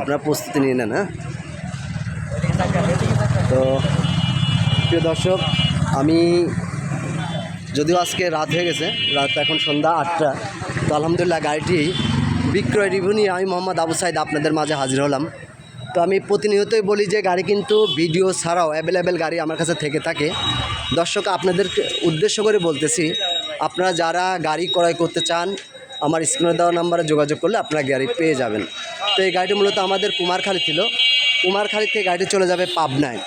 আপনারা প্রস্তুতি নিয়ে নেন হ্যাঁ? তো, প্রিয় দর্শক, আমি যদিও আজকে রাত হয়ে গেছে, রাত এখন সন্ধ্যা আটটা, তো আলহামদুলিল্লাহ গাড়িটি বিক্রয় রিভিউ নিয়ে আমি মোহাম্মদ আবু সাইদ আপনাদের মাঝে হাজির হলাম। তো আমি প্রতিনিয়তই বলি যে গাড়ি কিন্তু ভিডিও ছাড়াও অ্যাভেলেবেল গাড়ি আমার কাছে থেকে থাকে। দর্শক আপনাদের উদ্দেশ্য করে বলতেছি, আপনারা যারা গাড়ি ক্রয় করতে চান আমার স্ক্রিনে দেওয়া নাম্বারে যোগাযোগ করলে আপনার গাড়ি পেয়ে যাবেন। তো এই গাড়িটি মূলত আমাদের কুমারখালী ছিল। কুমারখালী থেকে গাড়িটি চলে যাবে পাবনায়।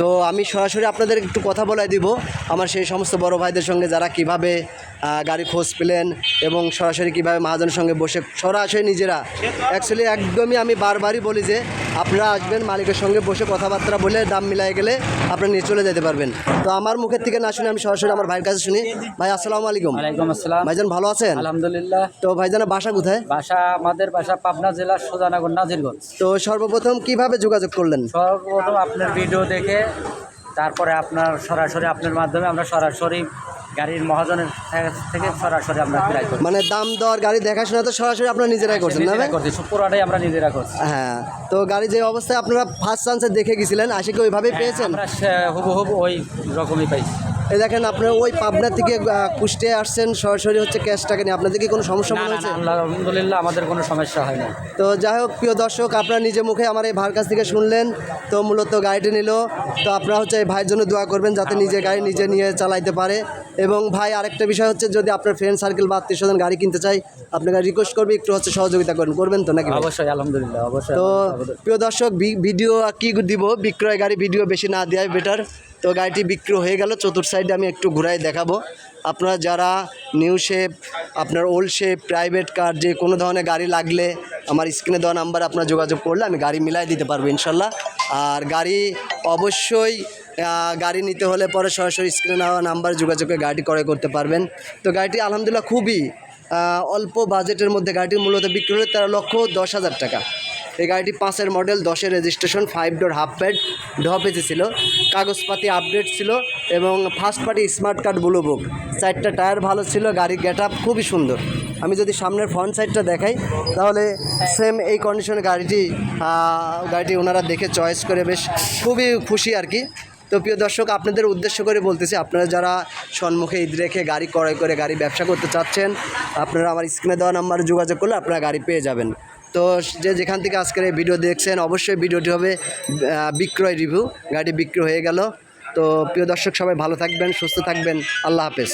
তো আমি সরাসরি আপনাদের একটু কথা বলাই দিব আমার সেই সমস্ত বড় ভাইদের সঙ্গে যারা কীভাবে গাড়ি খোঁজ পেলেন এবং সরাসরি কীভাবে মহাজনের সঙ্গে বসে সরাসরি নিজেরা। অ্যাকচুয়ালি একদমই আমি বারবারই বলি যে আপনারা আসবেন মালিকের সঙ্গে বসে কথাবার্তা বলে দাম মিলাই গেলে আপনারা নিয়ে চলে যেতে পারবেন। তো আমার মুখের থেকে না শুনে আমি সরাসরি আমার ভাইয়ের কাছে শুনি। ভাই আসসালামু আলাইকুম। আসসালাম। ভাইজান ভালো আছেন? আলহামদুলিল্লাহ। তো ভাইজানের বাসা কোথায়? বাসা আমাদের বাসা পাবনা জেলার সোজানগর নাজিরগঞ্জ। তো সর্বপ্রথম কীভাবে যোগাযোগ করলেন? সর্বপ্রথম আপনার ভিডিও দেখে তারপরে আপনার সরাসরি আপনার মাধ্যমে আমরা সরাসরি গাড়ির মহাজনের থেকে সরাসরি আমরা ক্রয় করি মানে দাম দর গাড়ি দেখাশোনা তো সরাসরি আপনারা নিজেরাই করছেন না করছি পুরোটাই আমরা নিজেরা করছি। হ্যাঁ তো গাড়ি যে অবস্থায় আপনারা ফার্স্ট চান্সে দেখে গেছিলেন আশি কি ওইভাবেই পেয়েছেন? আমরা সে- হুবহু ওই রকমই পাইছি। এই দেখেন আপনারা ওই পাবনা থেকে কুষ্টিয়ায় আসছেন সরাসরি হচ্ছে ক্যাশ টাকা নিয়ে। আপনাদের কি কোনো সমস্যা মনে আল্লাহ আলহামদুলিল্লাহ আমাদের কোনো সমস্যা হয় না তো যাই হোক প্রিয় দর্শক আপনারা নিজে মুখে আমার এই ভাইয়ের কাছ থেকে শুনলেন তো মূলত গাড়িটি নিল। তো আপনারা হচ্ছে এই ভাইয়ের জন্য দোয়া করবেন যাতে নিজে গাড়ি নিজে নিয়ে চালাইতে পারে। এবং ভাই আরেকটা বিষয় হচ্ছে যদি আপনার ফ্রেন্ড সার্কেল বা আত্মীয় স্বজন গাড়ি কিনতে চাই আপনাকে রিকোয়েস্ট করবে একটু হচ্ছে সহযোগিতা করবেন করবেন তো নাকি? অবশ্যই আলহামদুলিল্লাহ অবশ্যই তো প্রিয় দর্শক ভিডিও আর কি দিব? বিক্রয় গাড়ি ভিডিও বেশি না দেওয়াই বেটার তো গাড়িটি বিক্রি হয়ে গেল চতুর্থ সাইডে আমি একটু ঘুরাই দেখাবো। আপনারা যারা নিউ শেপ আপনার ওল্ড শেপ প্রাইভেট কার যে কোনো ধরনের গাড়ি লাগলে আমার স্ক্রিনে দেওয়া নাম্বার আপনারা যোগাযোগ করলে আমি গাড়ি মিলাই দিতে পারব ইনশাল্লাহ। আর গাড়ি অবশ্যই গাড়ি নিতে হলে পরে সরাসরি স্ক্রিনে নেওয়া নাম্বার যোগাযোগে গাড়ি ক্রয় করতে পারবেন। তো গাড়িটি আলহামদুলিল্লাহ খুবই অল্প বাজেটের মধ্যে গাড়িটির মূলত বিক্রি হলো তেরো লক্ষ দশ হাজার টাকা। এই গাড়িটি পাঁচের মডেল দশের registration five door half pad ঢপেতে ছিল। কাগজপাতি আপডেট ছিল এবং first party smart card blue book চারটা টায়ার ভালো ছিল গাড়ির গেট আপ খুবই সুন্দর। আমি যদি সামনের ফ্রন্ট সাইডটা দেখাই, তাহলে সেম এই কন্ডিশনে গাড়িটি গাড়িটি ওনারা দেখে চয়েস করে বেশ খুবই খুশি আর কি। তো প্রিয় দর্শক, আপনাদের উদ্দেশ্য করে বলতেছি, আপনারা যারা সম্মুখে ঈদ রেখে গাড়ি ক্রয় করে গাড়ি ব্যবসা করতে চাচ্ছেন, আপনারা আমার স্ক্রিনে দেওয়া নাম্বারে যোগাযোগ করলে আপনারা গাড়ি পেয়ে যাবেন। তো যে যেখান থেকে আজকের এই ভিডিও দেখছেন, অবশ্যই ভিডিওটি হবে বিক্রয় রিভিউ, গাড়ি বিক্রয় হয়ে গেল। তো প্রিয় দর্শক, সবাই ভালো থাকবেন, সুস্থ থাকবেন, আল্লাহ হাফেজ।